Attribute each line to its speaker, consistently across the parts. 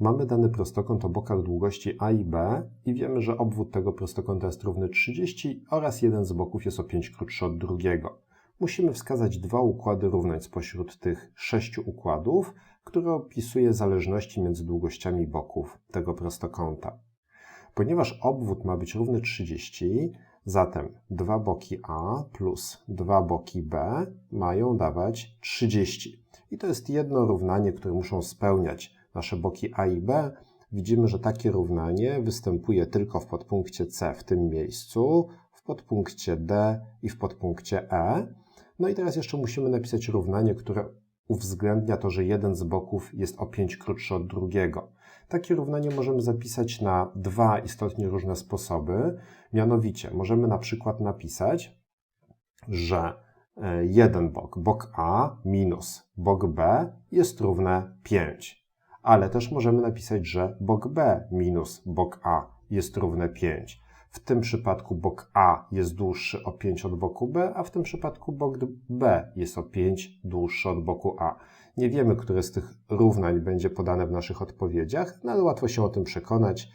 Speaker 1: Mamy dany prostokąt o bokach długości A i B i wiemy, że obwód tego prostokąta jest równy 30 oraz jeden z boków jest o 5 krótszy od drugiego. Musimy wskazać dwa układy równań spośród tych sześciu układów, które opisuje zależności między długościami boków tego prostokąta. Ponieważ obwód ma być równy 30, zatem dwa boki A plus dwa boki B mają dawać 30. I to jest jedno równanie, które muszą spełniać nasze boki A i B. Widzimy, że takie równanie występuje tylko w podpunkcie C w tym miejscu, w podpunkcie D i w podpunkcie E. No i teraz jeszcze musimy napisać równanie, które uwzględnia to, że jeden z boków jest o 5 krótszy od drugiego. Takie równanie możemy zapisać na dwa istotnie różne sposoby. Mianowicie możemy na przykład napisać, że e, jeden bok, bok A minus bok B jest równe 5. Ale też możemy napisać, że bok B minus bok A jest równe 5. W tym przypadku bok A jest dłuższy o 5 od boku B, a w tym przypadku bok B jest o 5 dłuższy od boku A. Nie wiemy, które z tych równań będzie podane w naszych odpowiedziach, no ale łatwo się o tym przekonać.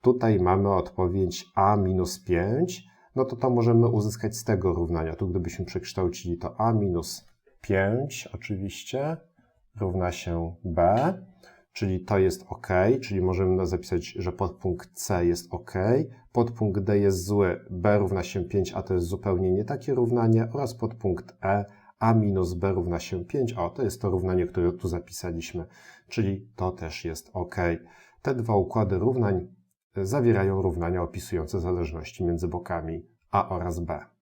Speaker 1: Tutaj mamy odpowiedź A minus 5, no to to możemy uzyskać z tego równania. Tu gdybyśmy przekształcili to A minus 5 oczywiście równa się B czyli to jest ok, czyli możemy zapisać, że podpunkt C jest ok, podpunkt D jest zły, B równa się 5, a to jest zupełnie nie takie równanie, oraz podpunkt E, A minus B równa się 5, o, to jest to równanie, które tu zapisaliśmy, czyli to też jest ok. Te dwa układy równań zawierają równania opisujące zależności między bokami A oraz B.